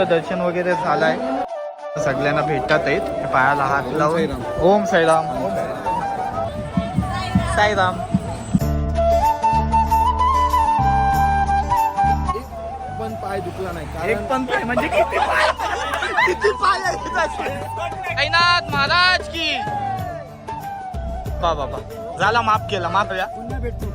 दर्शन वगैरे झालंय. सगळ्यांना भेटतात आहेत. पायाला हात लावून. ओम साईराम. साईराम. पण पाय दुखला नाही एक पण पाय म्हणजे किती पाय? किती पाय महाराज की. बा बाबा. झाला माफ केला माफ या पुन्हा भेटतो.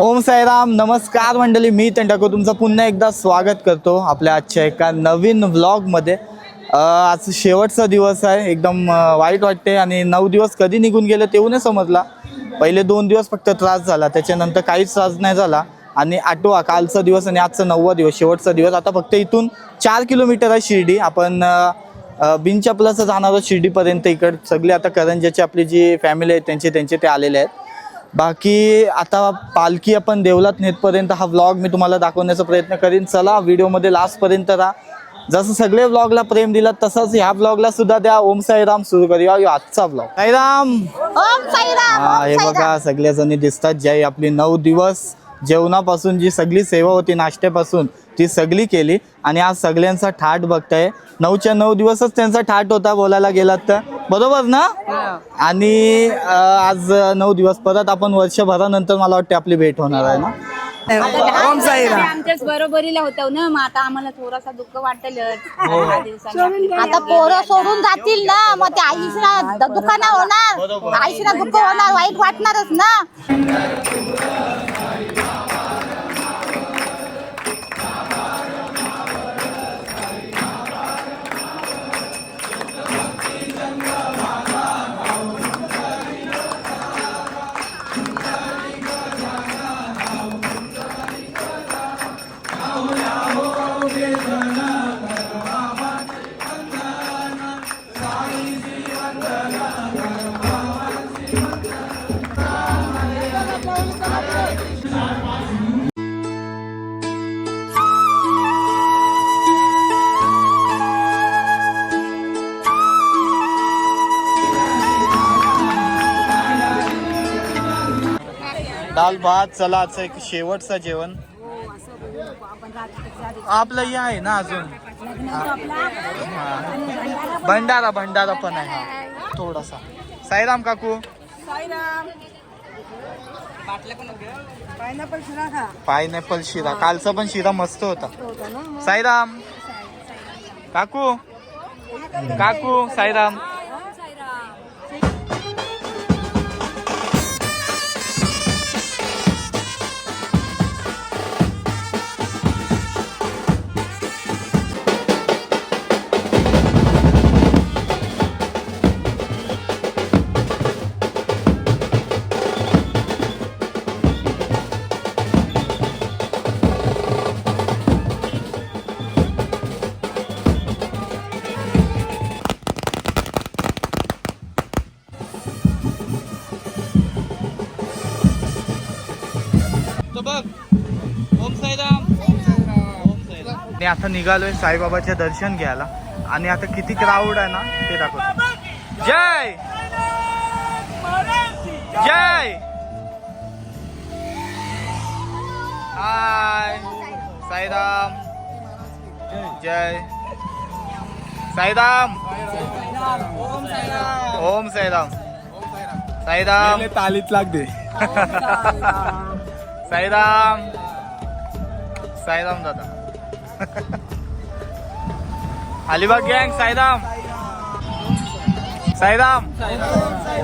ओम साईराम नमस्कार मंडळी मी तंटाको तुमचं पुन्हा एकदा स्वागत करतो आपल्या आजच्या एका नवीन व्लॉगमध्ये आज शेवटचा दिवस आहे एकदम वाईट वाटते आणि नऊ दिवस कधी निघून गेले तेव्हा नाही समजला. पहिले दोन दिवस फक्त त्रास झाला त्याच्यानंतर काहीच त्रास नाही झाला. आणि आठवा कालचा दिवस आणि आजचा नववा दिवस शेवटचा दिवस. आता फक्त इथून चार किलोमीटर आहे शिर्डी. आपण अ, जाणार आहोत शिर्डीपर्यंत इकडे. सगळे आता करंजाची आपली जी फॅमिली आहे त्यांचे त्यांचे ते आलेले आहेत. बाकी आता पालखी आपण देवलात नेतपर्यंत हा व्लॉग मी तुम्हाला दाखवण्याचा प्रयत्न करीन. चला व्हिडिओमध्ये लास्टपर्यंत राहा. जसं सगळे व्लॉगला प्रेम दिला तसंच ह्या व्लॉगला सुद्धा द्या. ओम साईराम सुरू करूया आजचा व्लॉग साईराम! हा हे बघा सगळ्या जणी दिसतात. ज्या आपली नऊ दिवस जेवणापासून जी सगळी सेवा होती नाश्त्यापासून ती सगळी केली. आणि आज सगळ्यांचा ठाट बघताय. नऊच्या नऊ दिवसच त्यांचा ठाट होता बोलायला गेलात तर. बरोबर ना? आणि अं, आज नऊ दिवस परत आपण वर्षभरानंतर मला वाटते आपली भेट होणार आहे ना? साईराम आमच्याच बरोबरीला होतो ना मग आता आम्हाला थोडासा दुःख वाटेल आता पोरं सोडून जातील ना मग ते आईसना दुखाना होणार. आईसना दुःख होणार वाईट वाटणारच ना? भात चला आजचं एक शेवटचं जेवण. आपलं हे आहे ना अजून? हा. भंडारा भंडारा पण आहे हा. थोडासा. साईराम काकू. पायनॅपल शिरा कालचा पण शिरा मस्त होता. साईराम. काकू. काकू साईराम. आणि आता निघालोय साईबाबाचे दर्शन घ्यायला. आणि आता किती क्राऊड आहे ना ते दाखवतो. जय! जय! हाय! साईराम! जय! साईराम! ओम साईराम! साईराम! तालीत लाग दे साईराम! साईराम दादा. अलिबाग गँग साईराम. साईराम.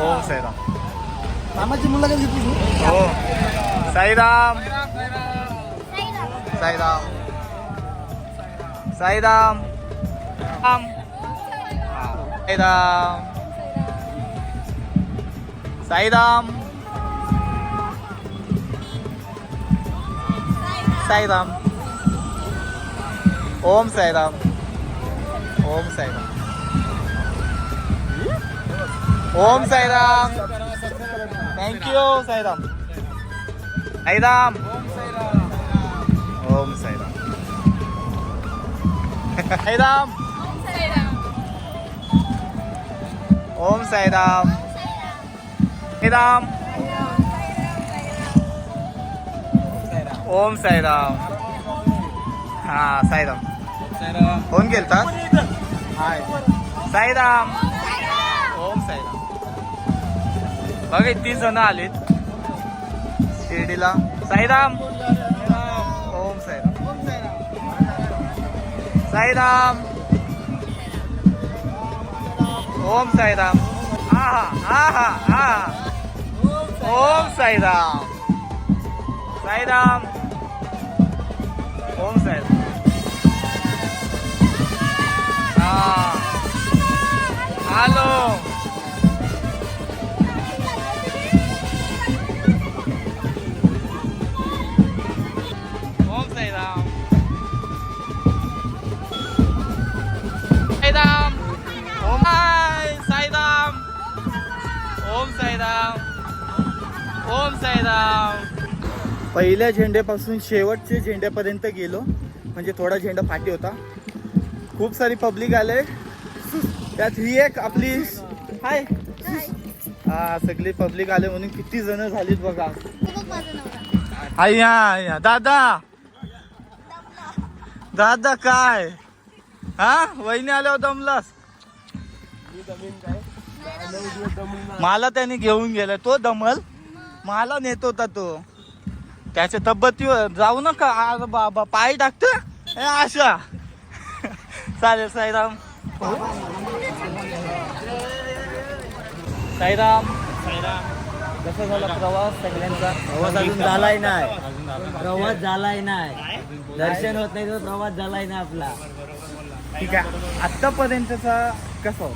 ओम साईराम. मामाची मुलं कधी घेतली हो. साईराम. साईराम. साईराम. राम. साईराम. साईराम. साईराम. ओम साईराम ओम साईराम ओम साईराम थँक्यू साईराम साईराम ओम साईराम साईराम ओम साईराम साईराम ओम साईराम हा साईराम फोन केलतात हाय. साईराम. ओम साईराम. बघा तीस जण आलीत. शिर्डीला. साईराम. ओम साईराम. साईराम. ओम साईराम. आहा आहा आहा ओम साईराम. साईराम. हा हॅलो ओम साईराम साईराम ओम हाय साईराम ओम साईराम ओम साईराम पहिल्या झेंड्यापासून शेवटच्या झेंड्यापर्यंत गेलो. म्हणजे थोडा झेंडा फाटी होता. खूप सारी पब्लिक आले. त्यात ही एक आपली हाय. हा सगळी पब्लिक आले म्हणून किती जण झालीत बघा. आय्या आय्या दादा. दादा काय? हा? वहिनी आल्यावर हो दमलास. मला त्याने घेऊन गेलाय. तो दमल. मला नेत होता तो. त्याच्या तब्येतीवर जाऊ नका. अरे बाबा पाय टाकतो अशा चालेल साईराम. साईराम. कसा झाला प्रवास सगळ्यांचा? प्रवास अजून झालाय नाही. प्रवास झालाय नाही. दर्शन होत नाही तर प्रवास झालाय ना आपला. ठीक आहे. आतापर्यंतचा कसं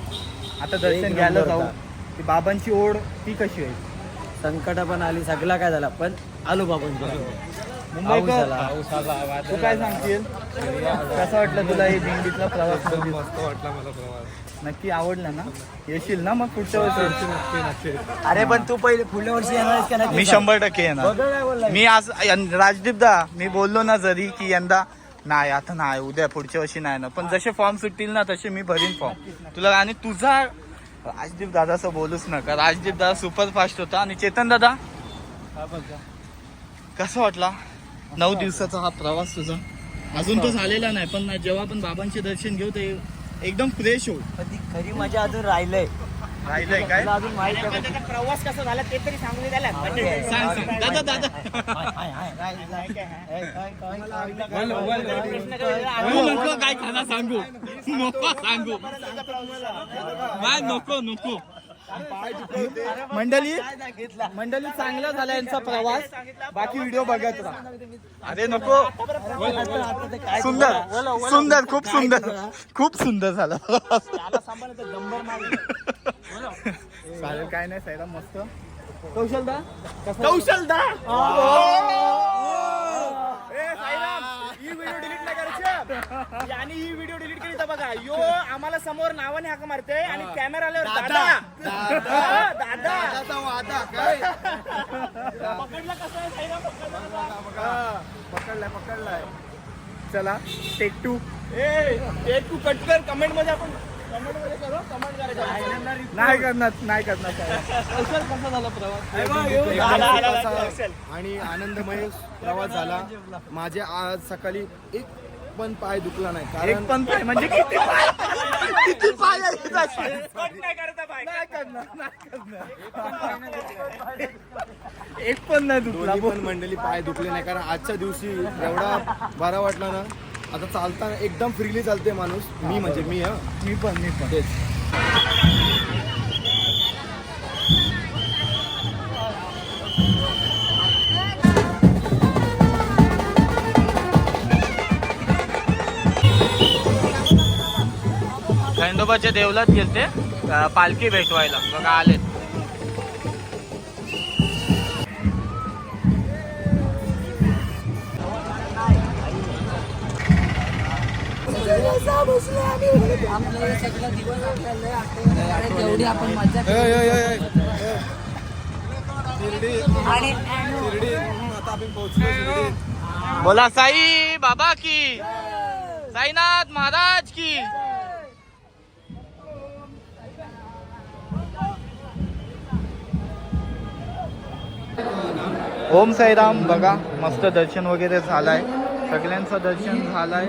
आता दर्शन घ्यायला जाऊ. ती बाबांची ओढ ती कशी आहे संकट पण आली सगळा काय झाला पण आलो बाबून मुंबईकर तू काय सांगशील? कसं वाटलं तुला हे दिंडीतला प्रवास? करून? नक्की आवडलं ना? येशील ना मग पुढच्या वर्षी? अरे पण तू पहिले पुढल्या वर्षी येणार मी शंभर टक्के येणार. मी आज यं- राजदीप दा मी बोललो ना जरी की यंदा नाही आता नाही उद्या पुढच्या वर्षी नाही ना पण जसे फॉर्म सुटतील ना तसे मी भरीन फॉर्म तुला आणि तुझा राजदीप दादाचं बोलूच नका. राजदीप दादा सुपर फास्ट होता. आणि चेतन दादा? कसं वाटला? नऊ दिवसाचा हा प्रवास तुझा. अजून तो झालेला नाही पण जेव्हा आपण बाबांचे दर्शन घेऊ ते एकदम फ्रेश होऊ पण ती खरी मजा अजून राहिलंय. राहिलंय काय? तुला अजून माहीत? प्रवास कसा झाला ते तरी सांगू दे त्याला. सांग सांग. दादा दादा. तू नको काय खाना सांगू. नको सांगू. नाही नको नको. मंडळी मंडळी चांगला झाला यांचा प्रवास. बाकी व्हिडिओ बघत राहा. अरे नको. सुंदर सुंदर खूप सुंदर. खूप सुंदर झाला चालेल काय नाही साईरा मस्त. कौशलदा? कौशलदा? ही व्हिडिओ डिलीट नाही करायची. आणि ही व्हिडिओ डिलीट केली तर बघा यो आम्हाला समोर नावाने हाक मारते आणि कॅमेरा आल्यावर दादा. हा, दादा. पकडला कसं आहे साईराम? पकडलाय पकडलाय. चला टेक टू ए ते तू कट कर कमेंटमध्ये आपण नाही करणार नाही करणार. आणि आनंदमय प्रवास झाला. माझे आज सकाळी एक पण पाय दुखला नाही एक कारण पण पाय म्हणजे किती पाय? किती पाय नाही करणार, नाही करणार. एक पण नाही दुखला दोन्ही पण मंडळी पाय दुखले नाही कारण आजच्या दिवशी एवढा बरा वाटला ना. आता चालताना एकदम फ्रीली चालते माणूस. मी म्हणजे मी हा. मी पण मी पण. तेच. खंडोबाच्या देवलात गेलते. पालखी भेटवायला. बघा आले जेवढी आपण मजा बोला साई बाबा की साईनाथ महाराज महाराज की. ओम साईराम बघा मस्त दर्शन वगैरे झालंय. सगळ्यांचं दर्शन झालंय.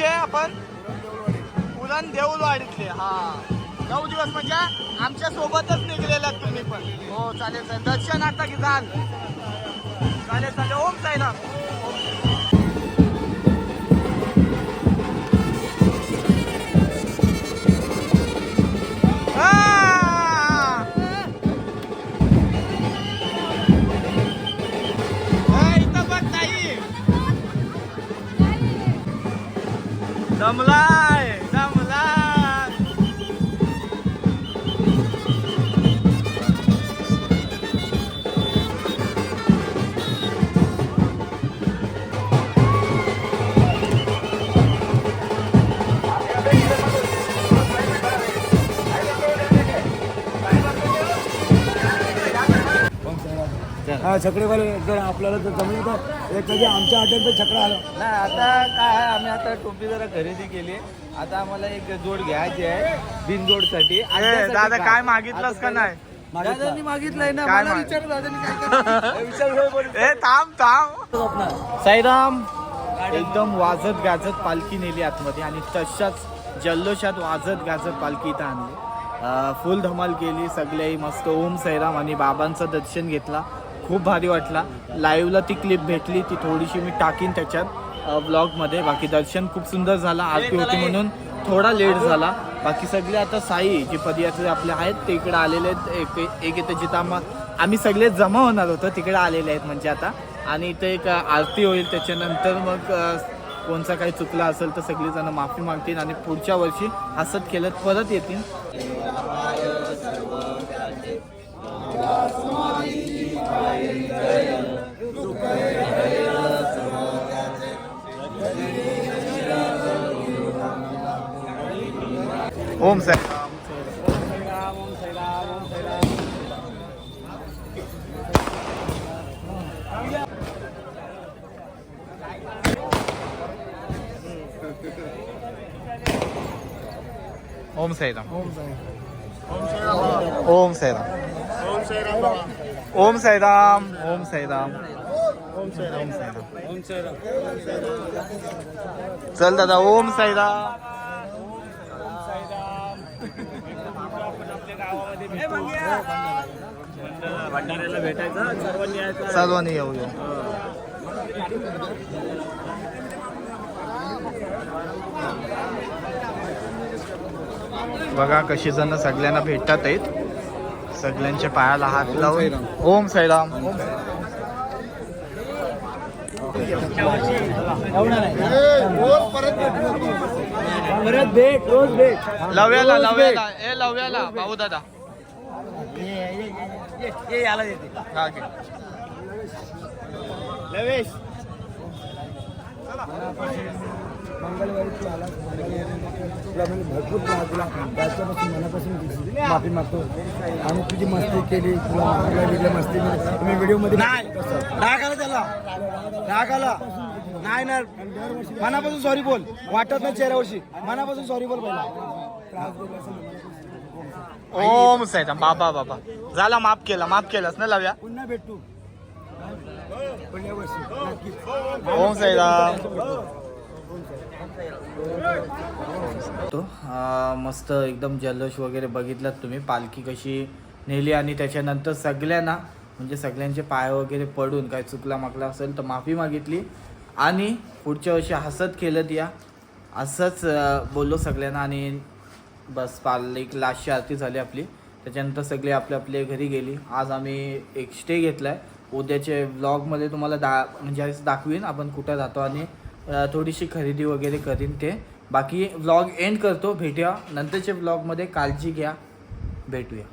कुठचे आपण उरण देऊळवाडीतले हा. नऊ दिवस म्हणजे आमच्या सोबतच निघलेलात तुम्ही पण. हो चालेल चालेल. दर्शन आता की चालेल चालेल. ओम साईराम lá! छकडेवाले जर आपल्याला जर जमलं तर एक कधी आमच्या अड्ड्यात पण छकडा आला. नाही आता काय आहे, आम्ही आता टोपी जरा खरेदी केली आता आम्हाला एक जोड घ्यायची आहे बिनजोडसाठी. दादा काय? मागितलंस का नाही? दादांनी मागितलंय ना काय मला माग- विचार दादांनी काय विचार ए थांब थांब. साईराम एकदम वाजत गाजत पालखी नेली आतमध्ये आणि तशाच जल्लोषात वाजत गाजत पालखी इथं आणली. अं, फुल धमाल केली सगळे मस्त. ओम साईराम आणि बाबांचं दर्शन घेतला. खूप भारी वाटला. लाईव्हला ती क्लिप भेटली ती थोडीशी मी टाकीन त्याच्यात. ब्लॉगमध्ये बाकी दर्शन खूप सुंदर झाला. आरती होती म्हणून थोडा लेट झाला. बाकी सगळे आता साई जे पदयात्रे आपले आहेत ते इकडे आलेले आहेत. एक एक इथं जिथं आम्हा आम्ही सगळे जमा होणार होतो तिकडे आलेले आहेत म्हणजे आता. आणि इथे एक आरती होईल. त्याच्यानंतर मग कोणचा काही चुकला असेल तर सगळेजण माफी मागतील आणि पुढच्या वर्षी हसत खेळत परत येतील. ओम सर ओम साईराम ओम साईराम ओम साईराम ओम साईराम ओम साईराम चल दादा ओम साईराम भंडाऱ्याला भेटायचं सर्वांनी यायचं सर्वांनी येऊ येऊ बघा कशी जण सगळ्यांना भेटतात आहेत. सगळ्यांच्या पायाला हात लावून. ओम साईराम. ओम परत भेट रोज भेट. लव्याला लव्याला. ए लव्याला भाऊ दादा ये याला येते हा घे. लवेश. मंगळवारी तू आला तुला म्हणजे भरपूर त्रास दिला त्याच्यापासून मनापासून माफी मागतो. तुझी मस्ती केली तुला मस्ती केली. तुम्ही व्हिडिओमध्ये नाही. राग आला त्याला. राग आला. नाही ना मनापासून सॉरी बोल. वाटत नाही चेहऱ्यावरशी. मनापासून सॉरी बोल पहिला. ओम साईराम. बाबा बाबा. झाला माफ केला माफ केलास ना लव्या? पुन्हा भेटू. ओम साईराम. तो मस्त एकदम जल्लोष वगैरे बघितलात तुम्ही. पालखी कशी नेली आणि त्याच्यानंतर सगळ्यांना म्हणजे सगळ्यांचे पाय वगैरे पडून काय चुकला माकला असेल तर माफी मागितली. आणि पुढच्या वर्षी हसत खेळत या. असंच बोललो सगळ्यांना आणि बस पाल एक लास्टची आरती झाली आपली. त्याच्यानंतर सगळे आपल्या आपल्या घरी गेली. आज आम्ही एक स्टे घेतला आहे उद्याचे व्लॉगमध्ये तुम्हाला दा म्हणजे आज दाखवीन आपण कुठं जातो आणि थोडीशी खरेदी वगैरे करीन ते. बाकी व्लॉग एंड करतो. भेटूया. नंतरच्या व्लॉगमध्ये काळजी घ्या. भेटूया.